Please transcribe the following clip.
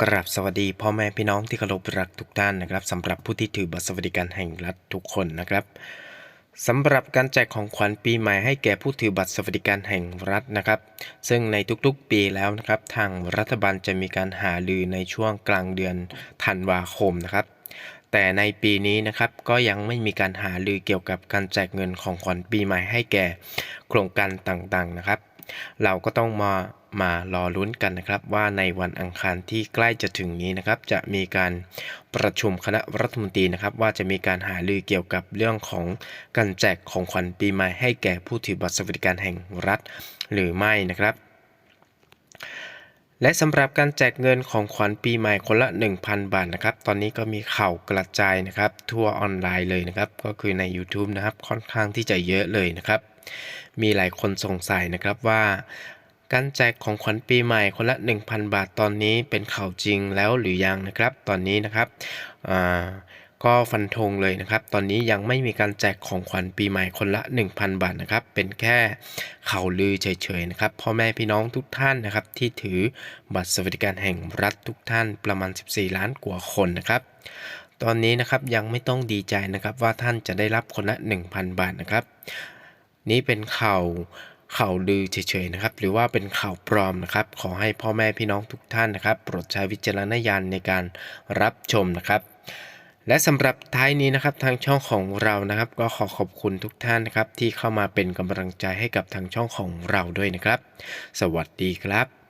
กราบสวัสดีพ่อแม่พี่น้องที่เคารพรักทุกท่านนะครับสำหรับผู้ที่ถือบัตรสวัสดิการแห่งรัฐทุกคนนะครับสำหรับการแจกของขวัญปีใหม่ให้แก่ผู้ถือบัตรสวัสดิการแห่งรัฐนะครับ ซึ่งในทุกๆปีแล้วนะครับ ทางรัฐบาลจะมีการหาลือในช่วงกลางเดือนธันวาคมนะครับ แต่ในปีนี้นะครับก็ยังไม่มีการหาลือเกี่ยวกับการแจกเงินของขวัญปีใหม่ให้แก่โครงการต่างๆนะครับ เราก็ต้องมา มารอลุ้นกันนะครับ ว่าในวันอังคารที่ใกล้จะถึงนี้นะครับ จะมีการประชุมคณะรัฐมนตรีนะครับ ว่าจะมีการหารือเกี่ยวกับเรื่องของการแจกของขวัญปีใหม่ให้แก่ผู้ถือบัตรสวัสดิการแห่งรัฐหรือไม่นะครับและสำหรับการแจกเงินของขวัญปีใหม่คนละ 1,000 บาทนะครับ ตอนนี้ก็มีข่าวกระจายนะครับ ทั่วออนไลน์เลยนะครับ ก็คือใน YouTube นะครับ ค่อนข้างที่จะเยอะเลยนะครับ มีหลายคนสงสัยนะครับว่า การแจกของขวัญปีใหม่คนละ 1,000 บาทตอนนี้เป็นข่าวจริงแล้วหรือยังนะครับ ตอนนี้นะครับอ่าก็ฟันธงเลยนะครับ ตอนนี้ยังไม่มีการแจกของขวัญปีใหม่คนละ 1,000 บาทนะครับ เป็นแค่ข่าวลือเฉยๆนะครับ พ่อแม่พี่น้องทุกท่านนะครับ ที่ถือบัตรสวัสดิการแห่งรัฐทุกท่านประมาณ 14 ล้านกว่าคนนะครับ ตอนนี้นะครับยังไม่ต้องดีใจนะครับว่าท่านจะได้รับคนละ 1,000 บาทนะครับ นี่เป็นข่าว ข่าวลือเฉยๆนะครับ หรือว่าเป็นข่าวปลอมนะครับ ขอให้พ่อแม่พี่น้องทุกท่านนะครับ โปรดใช้วิจารณญาณในการรับชมนะครับและสำหรับท้ายนี้นะครับทางช่องของเรานะครับ ก็ขอขอบคุณทุกท่านนะครับ ที่เข้ามาเป็นกำลังใจให้กับทางช่องของเราด้วยนะครับ สวัสดีครับ